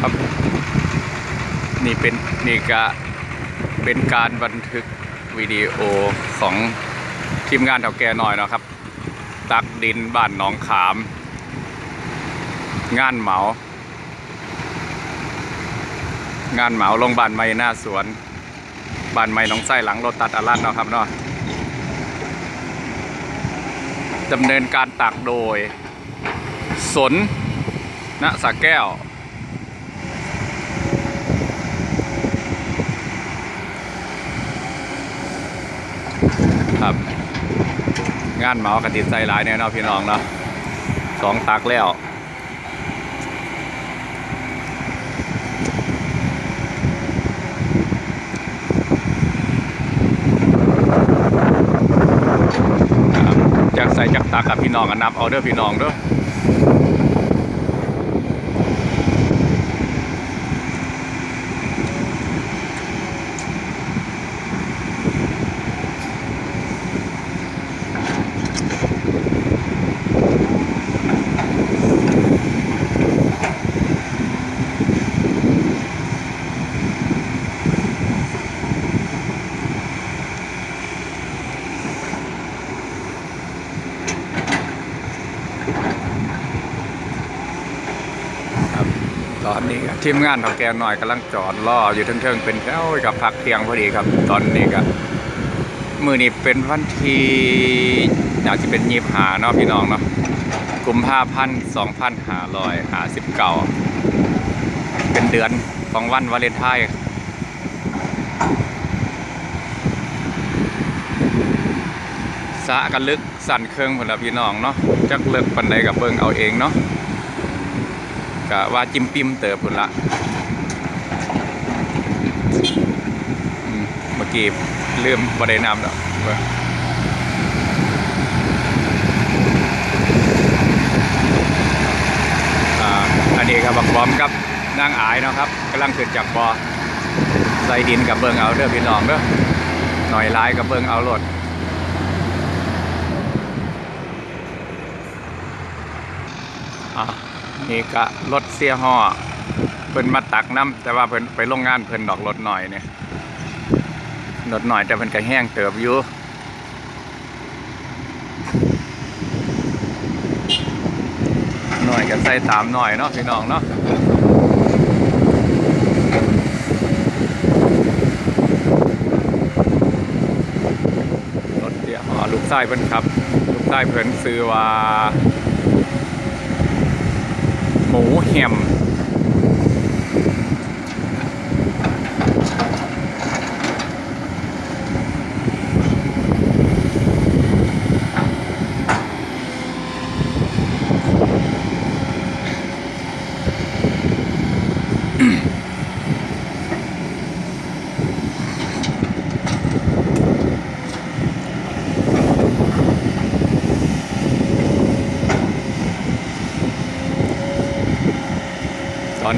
ครับ นี่เป็นนี่ก็เป็นการบันทึกวิดีโอของทีมงานเถ่าแก่หน่อยนะครับ ตักดินบ้านหนองขาม งานเหมา งานเหมาลงบ้านไม้หน้าสวนบ้านไม้หนองไส้หลังรถตัดอารันเนาะครับเนาะดำเนินการตักโดย สนณสาแก้ว ครับ งานเหมากระติดใจหลายแน่เนอนพี่น้องเนาะสองตักแล้วจากใส่จากตักกับพี่น้องกันนับเอาเด้อพี่น้องเด้อ ทีมงานเถาแกหน่อยกำลังจอดรออยู่เทิงๆเป็นแถวกับพักเที่ยงพอดีครับ ตอนนี้ก็มือนี้เป็นวันที่อยากจะเป็นยีบหาเนาะพี่น้องเนาะกุมภาพันธ์สองพันหาร้อยหาสิบเก้าเป็นเดือนของวันวาเลนไทน์สะกันลึกสั่นเครื่องผลละพี่น้องเนาะจักเลิกปันใดกับเบิ่งเอาเองเนาะ กะว่าจิ้มปิมเติบพุ่นละเมื่อกี้ลืมบไดนำเนาะอันนี้ครับบักบอมกับนางอายเนาะครับกำลังขึ้นจากบอใส่ดินกับเบิงเอาเด้อพี่น้องเด้อหน่อยลายกับเบิงเอาโลดอะ นี่ก็รถเสียห่อเพิ่นมาตักน้ำแต่ว่าเพิ่นไปโรงงานเพิ่นดอกรถหน่อยเนี่ยรถหน่อยแต่เพิ่นก็แห้งเติบอยู่หน่อยก็ใส่ตามหน่อยเนาะพี่น้องเนาะรถเสียห่อลูกไส้เพิ่นครับ ลูกไส้เพิ่นซื้อว่า หมู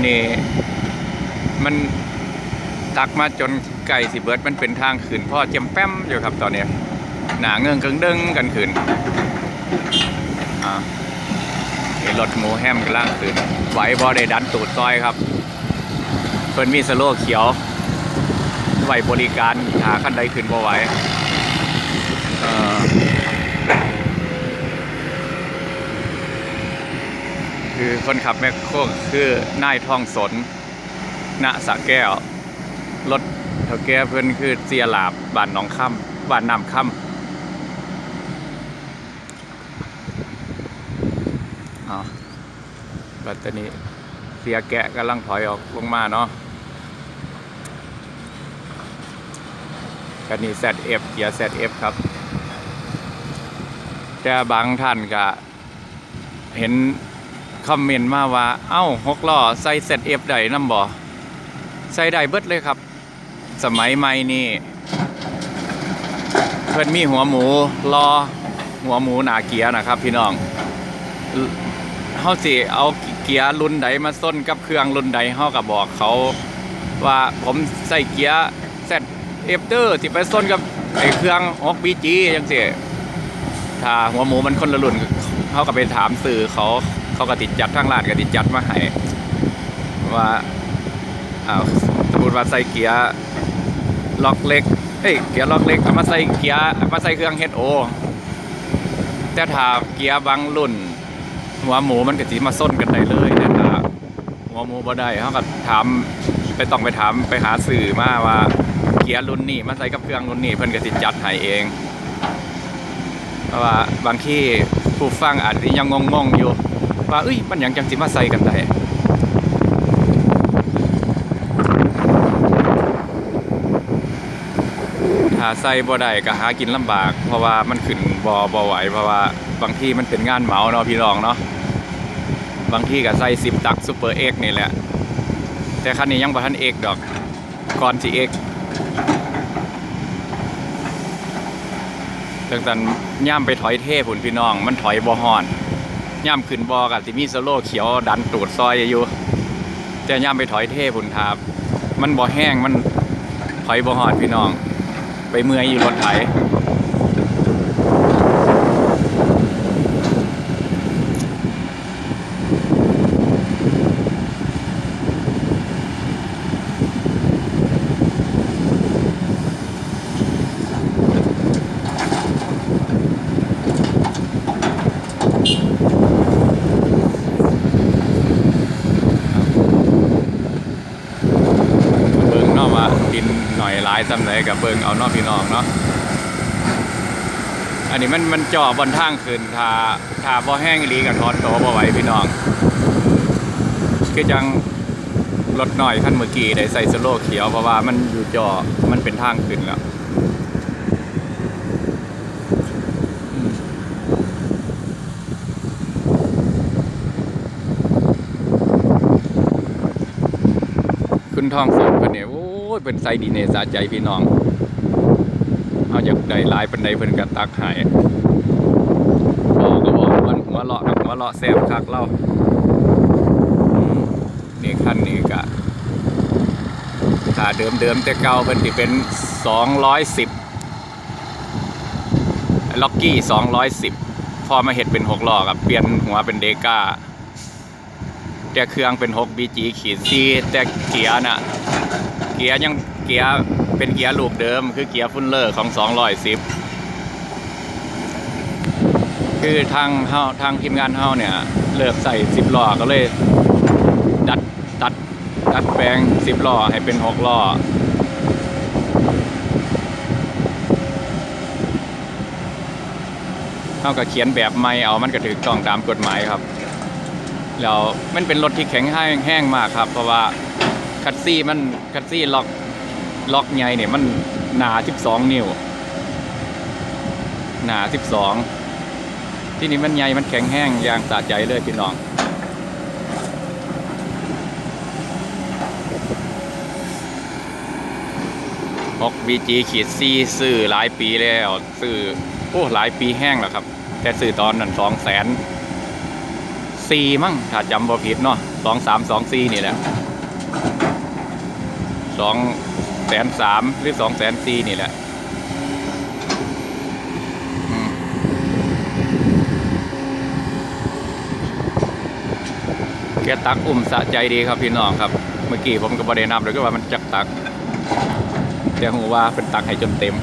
นี้มันตักมาจนไก่สิเบิร์ดมันเป็นทางขืนพ่อเจียมแป้มอยู่ครับตอนนี้ หนาเงื่องกิงด้งกันขืนอ่าเห็นรถหมูแฮมกำลังขืนไหวบอได้ดันตูดซอยครับเพิ่นมีสโลเขียวไหวบริการหาขั้นใดขึ้นบ่ไหวเอ่อ คือคนขับแมคโครคือนายทองสนณสะแก้ว รถเถาแก้เพื่อนคือเจียหลาบบ้านหนองค่ำบ้านน้ำค่ำอ๋อบัดตอนนี้เสียแกะกำลังถอยออกลงมาเนาะกันนี้ ZF เกียร์ ZF ครับ แต่บางท่านก็เห็น คอมเมนต์มาว่า เอ้าหกล้อใส่เซตเอฟได้น้ำบ่ใส่ได้เบิดเลยครับ สมัยใหม่นี่เพิ่นมีหัวหมูรอหัวหมูหนาเกียร์นะครับ พี่น้องเฮาสิเอาเกียร์รุ่นใดมาส้นกับเครื่องรุ่นใดเฮาก็บอกเขาว่าผมใส่เกียร์เซตเอฟเตอร์สิไปส้นกับไอ้เครื่อง6 BG จังซี่ถ้าหัวหมูมันคนละรุ่นเขาก็ไปถามสื่อเขา เขาก็ติดจัดทางร้านก็ติดจัดมาให้ว่าอ้าวสมมติว่าใส่เกียร์ล็อกเล็กเฮ้ยเกียร์ล็อกเล็กเอามาใส่เกียร์มาใส่เครื่อง HO แต่ถ้าเกียร์บางรุ่น หัวหมูมันก็สิมาส้นกันได้เลยแต่ถ้าหัวหมูบ่ได้เขาก็ถามไปต้องไปถามไปหาสื่อมาว่าเกียร์รุ่นนี้มาใส่กับเครื่องรุ่นนี้เพิ่นก็สิจัดให้เอง เพราะว่าบางที่ผู้ฟังอาจจะยังงงๆอยู่ ว่าเอ้ยมันยังจังสิมาใส่กันได้ถ้าใส่บ่ได้ก็หากินลำบาก เพราะว่ามันขึ้นบ่บ่ไหวเพราะว่าบางที่มันเป็นงานเหมาเนาะพี่รองเนาะบางที่ก็ใส่10ตักซูเปอร์เอ็กนี่แหละ แต่คันนี้ยังบ่ทันเอ็กดอกก่อนสิเอ็กจังซันย่ามไปถอยเทพุ่นพี่น้อง มันถอยบ่ฮอด ย่ามขึ้นบอก็สิมีสโลเขียวดันตูดซอยอยู่แต่ย่ามไปถอยเทพุ่นทาบมันบ่แห้งมันถอยบ่หอดพี่น้อง ไปเมื่อยอยู่รถไถ เบิ่งเนาะว่าดินหน่อยหลายซำไหนกับเบิงเอานาะพี่น้องเนาะอันนี้มันมันจ่อบนทางขึ้นถ้าถ้าบ่แห้งอีหลีกับทอดโตวบ่ไหวพี่น้องคือจังรถหน่อยคันเมื่อกี้ได้ใส่สโลเขียวเพราะว่ามันอยู่จ่อมันเป็นทางขึ้นแล้วคุณทองสุกเพิ่นเนี่ยโอ้ ยเป็นไซดีเนสาใจพี่น้องเอาจากได้หลายปานใดเพิ่นก็ตักให้บอกก็บอกมันหัวเลาะกับหัวเลาะแซ่บคักเล่านี่ขั้นนี้ก็ถ้าเดิมเดิมแต่เก่าเพิ่นสิเป็น210ล็อกกี้210พอมาเฮ็ดเป็น6ล้อกับเปลี่ยนหัวเป็นเดก้าแต่เครื่องเป็น6 BG ขีดซีแต่เกียร์น่ะ เกียร์ยังเกียร์เป็นเกียร์ลูกเดิม คือเกียร์ฟุนเลอร์ของ210คือทางเฮาทางทีมงานเฮาเนี่ย เลิกใส่10ล้อก็เลยดัดตัดดัดแปลง10ล้อให้เป็น6ล้อเฮาก็เขียนแบบใหม่เอามันก็ถูกต้องตามกฎหมายครับ แล้วมันเป็นรถที่แข็งแห้งแห้งมากครับ เพราะว่า คัตซี่มันคัตซี่ล็อกล็อกใหญ่เนี่ยมันหนา12นิ้ว หนา12ที่นี่มันใหญ่มันแข็งแห้งยางสะใจเลยพี่น้อง6 BG ขีดซีซื้อหลายปีแล้วซื้อโอ้หลายปีแห้งแล้วครับ แต่ซื้อตอนนั้น2แสนสี่มั้งถ้าจำบ่ผิดเนาะสองสามสองสี่นี่แหละ สองแสนสามหรือสองแสนสี่นี่แหละแกตักอุ่มสะใจดีครับพี่น้องครับ เมื่อกี้ผมก็บได้นำเลยก็ว่ามันจักตักแต่หูว่าเป็นตักให้จนเต็ม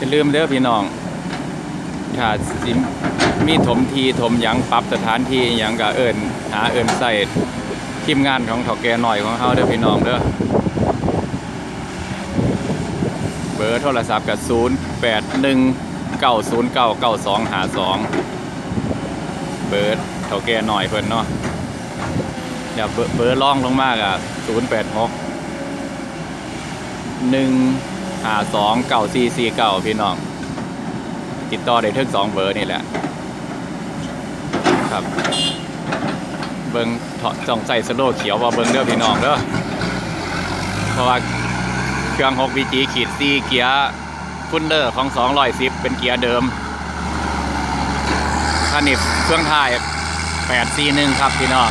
อย่าลืมเด้อพี่น้องถ้าสิมีถมทีถมหยังปรับสถานที่หยังก็เอิญหาเอิญใส่ทีมงานของเถาแก่หน่อยของเขาเด้อพี่น้องเด้อเบอร์โทรศัพท์กับ0 8 1 9 0 9 9 2 5 2เบอร์เถาแก่หน่อยเพิ่นเนาะเดี๋ยวเบอร์เบอร์ล่องลงมากอะ0 8 6 1 ห้าสองเก้าสี่สี่เก้าพี่น้อง ติดต่อได้ถึงสองเบอร์นี่แหละ ครับ เบิงถาะจ่องใส่สโลว์เขียวว่าเบิงเด้อพี่น้องเด้อเพราะว่าเครื่อง6 VG ขีด4เกียร์ฟุนเดอร์ของ210เป็นเกียร์เดิมคันนี้เครื่องท้าย841ครับพี่น้อง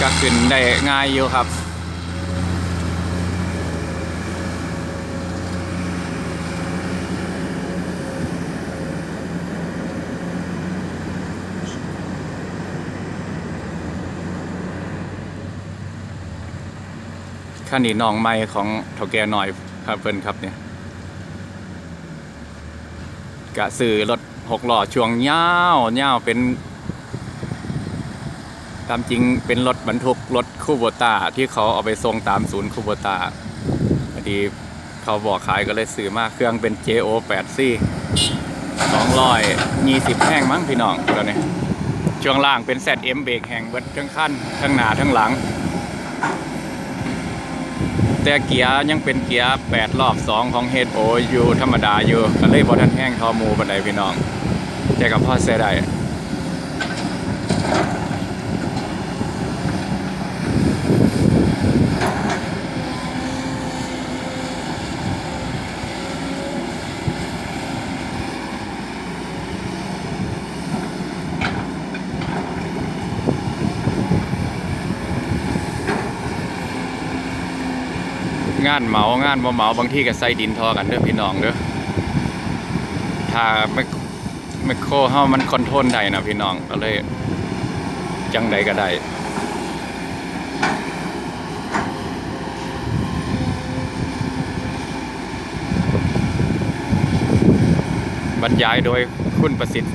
ก็ขึ้นได้ง่ายอยู่ครับ ขั้นนี้น้องใหม่ของเถาแก่หน่อยครับเพิ่นครับเนี่ยกะซื้อรถหกล้อช่วงยาวยาเป็น ตามจริงเป็นรถบรรทุกรถคูโบต้าที่เขาเอาไปส่งตามศูนย์คูโบต้าพอดีเขาบอกขายก็เลยซื้อมาเครื่องเป็น JO 8 c 220 แห้งมั้งพี่น้องตัวนี้ช่วงล่างเป็น ZM เบรกแห้งเบิดทั้งขั้นทั้งหนาทั้งหลัง แต่เกียร์ยังเป็นเกียร์8รอบ 2 ของเฮดโออยู่ธรรมดาอยู่ก็เลยบอทันแห้งทอมูบันไดพี่น้องแต่กับพ่อเสียได้ งานเหมางานบ่เหมาบางที่ก็ใส่ดินทอกันเด้อพี่น้องเด้อถ้าไม่ไม่โคเฮามันคอนโทรลได้นะพี่น้องก็เลยจังใดก็ได้บรรยายโดยคุณประสิทธิ์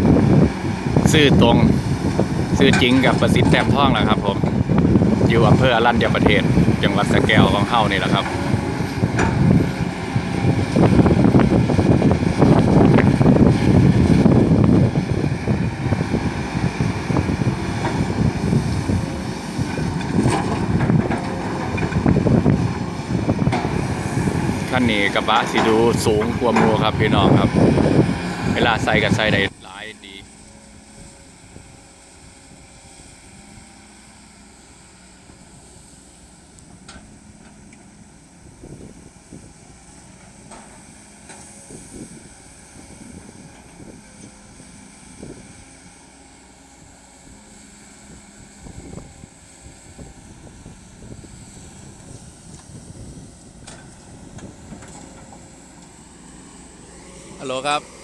ซื่อตรงซื่อจริงกับประสิทธิ์แต้มท่องแหละครับผม อยู่อำเภออรัญญประเทศ จังหวัดสะแก้วของเฮานี่แหละครับ ขั้นนี้กระบะสีดูสูงกว่าหมูครับพี่น้องครับ เวลาใส่กับใส่ได้ ฮั ลโหลครับ